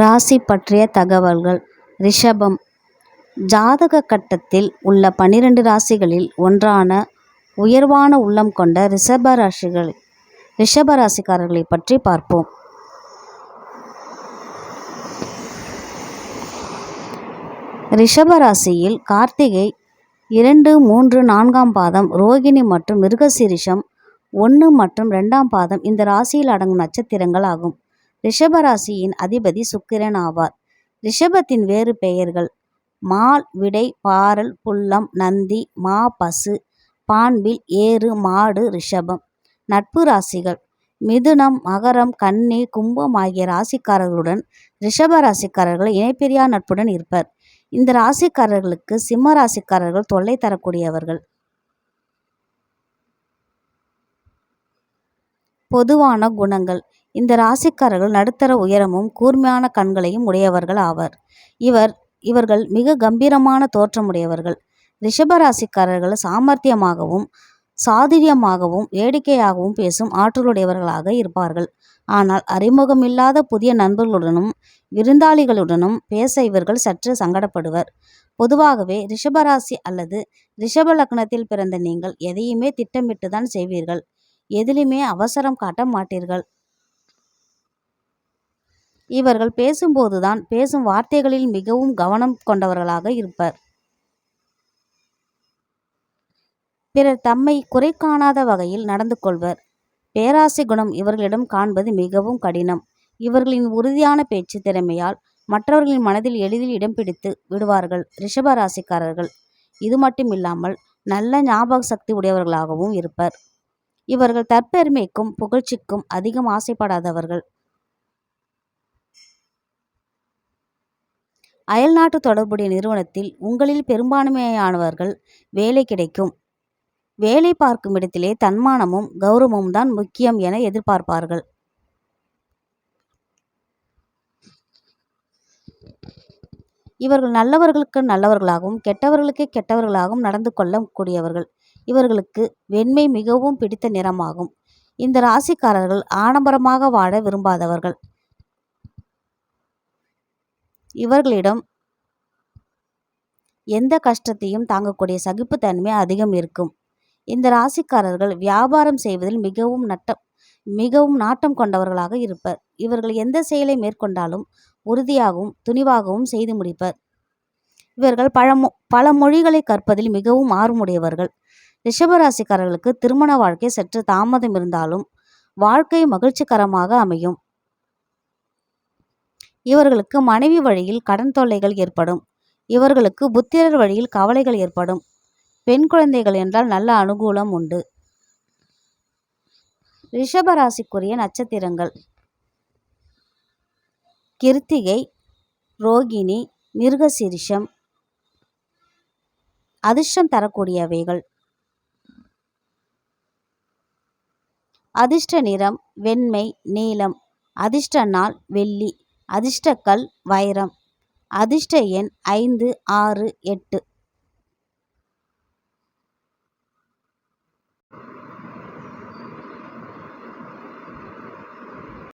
ராசி பற்றிய தகவல்கள். ரிஷபம். ஜாதக கட்டத்தில் உள்ள பனிரெண்டு ராசிகளில் ஒன்றான உயர்வான உள்ளம் கொண்ட ரிஷப ராசிகள் ரிஷப ராசிக்காரர்களை பற்றி பார்ப்போம். ரிஷப ராசியில் கார்த்திகை இரண்டு மூன்று நான்காம் பாதம் ரோகிணி மற்றும் மிருகசீரிஷம் ஒன்று மற்றும் ரெண்டாம் பாதம் இந்த ராசியில் அடங்கும் நட்சத்திரங்கள் ஆகும். ரிஷபராசியின் அதிபதி சுக்கிரன் ஆவார். ரிஷபத்தின் வேறு பெயர்கள் மால் விடை பாரல் புல்லம் நந்தி மா பசு பான்பில் ஏறு மாடு ரிஷபம். நட்பு ராசிகள் மிதுனம் மகரம் கன்னி கும்பம் ஆகிய ராசிக்காரர்களுடன் ரிஷப ராசிக்காரர்கள் இணைப்பிரியா நட்புடன் இருப்பர். இந்த ராசிக்காரர்களுக்கு சிம்ம ராசிக்காரர்கள் தொல்லை தரக்கூடியவர்கள். பொதுவான குணங்கள். இந்த ராசிக்காரர்கள் நடுத்தர உயரமும் கூர்மையான கண்களையும் உடையவர்கள் ஆவர். இவர் இவர்கள் மிக கம்பீரமான தோற்றமுடையவர்கள். ரிஷபராசிக்காரர்கள் சாமர்த்தியமாகவும் சாதுரியமாகவும் வேடிக்கையாகவும் பேசும் ஆற்றலுடையவர்களாக இருப்பார்கள். ஆனால் அறிமுகமில்லாத புதிய நண்பர்களுடனும் விருந்தாளிகளுடனும் பேச இவர்கள் சற்று சங்கடப்படுவர். பொதுவாகவே ரிஷபராசி அல்லது ரிஷப லக்னத்தில் பிறந்த நீங்கள் எதையுமே திட்டமிட்டு தான் செய்வீர்கள். எதிலுமே அவசரம் காட்ட மாட்டீர்கள். இவர்கள் பேசும்போதுதான் பேசும் வார்த்தைகளில் மிகவும் கவனம் கொண்டவர்களாக இருப்பர். பிறர் தம்மை குறை காணாத வகையில் நடந்து கொள்வர். பேராசை குணம் இவர்களிடம் காண்பது மிகவும் கடினம். இவர்களின் உறுதியான பேச்சு திறமையால் மற்றவர்களின் மனதில் எளிதில் இடம் பிடித்து விடுவார்கள் ரிஷப ராசிக்காரர்கள் இது மட்டுமில்லாமல் நல்ல ஞாபக சக்தி உடையவர்களாகவும் இருப்பர். இவர்கள் தற்பெருமைக்கும் புகழ்ச்சிக்கும் அதிகம் ஆசைப்படாதவர்கள். அயல்நாட்டு தொடர்புடைய நிறுவனத்தில் உங்களில் பெரும்பான்மையானவர்கள் வேலை கிடைக்கும். வேலை பார்க்கும் இடத்திலே தன்மானமும் கௌரவமும் தான் முக்கியம் என எதிர்பார்ப்பார்கள். இவர்கள் நல்லவர்களுக்கு நல்லவர்களாகவும் கெட்டவர்களுக்கு கெட்டவர்களாகவும் நடந்து கொள்ளக்கூடியவர்கள். இவர்களுக்கு வெண்மை மிகவும் பிடித்த நிறமாகும். இந்த ராசிக்காரர்கள் ஆடம்பரமாக வாழ விரும்பாதவர்கள். இவர்களிடம் எந்த கஷ்டத்தையும் தாங்கக்கூடிய சகிப்புத்தன்மை அதிகம் இருக்கும். இந்த ராசிக்காரர்கள் வியாபாரம் செய்வதில் மிகவும் நட்டம் மிகவும் நாட்டம் கொண்டவர்களாக இருப்பர். இவர்கள் எந்த செயலை மேற்கொண்டாலும் உறுதியாகவும் துணிவாகவும் செய்து முடிப்பர். இவர்கள் பழமொ பல மொழிகளை கற்பதில் மிகவும் ஆர்வமுடையவர்கள். ரிஷபராசிக்காரர்களுக்கு திருமண வாழ்க்கை சற்று தாமதம் இருந்தாலும் வாழ்க்கை மகிழ்ச்சிகரமாக அமையும். இவர்களுக்கு மனைவி வழியில் கடன் தொல்லைகள் ஏற்படும். இவர்களுக்கு புத்திரர் வழியில் கவலைகள் ஏற்படும். பெண் குழந்தைகள் என்றால் நல்ல அனுகூலம் உண்டு. ரிஷபராசிக்குரிய நட்சத்திரங்கள். கிருத்திகை ரோகிணி மிருகசிரிஷம் அதிர்ஷ்டம் தரக்கூடியவைகள். அதிர்ஷ்ட நிறம் வெண்மை நீலம். அதிர்ஷ்ட நாள் வெள்ளி. அதிர்ஷ்டக்கல் வைரம். அதிர்ஷ்ட எண் ஐந்து ஆறு எட்டு.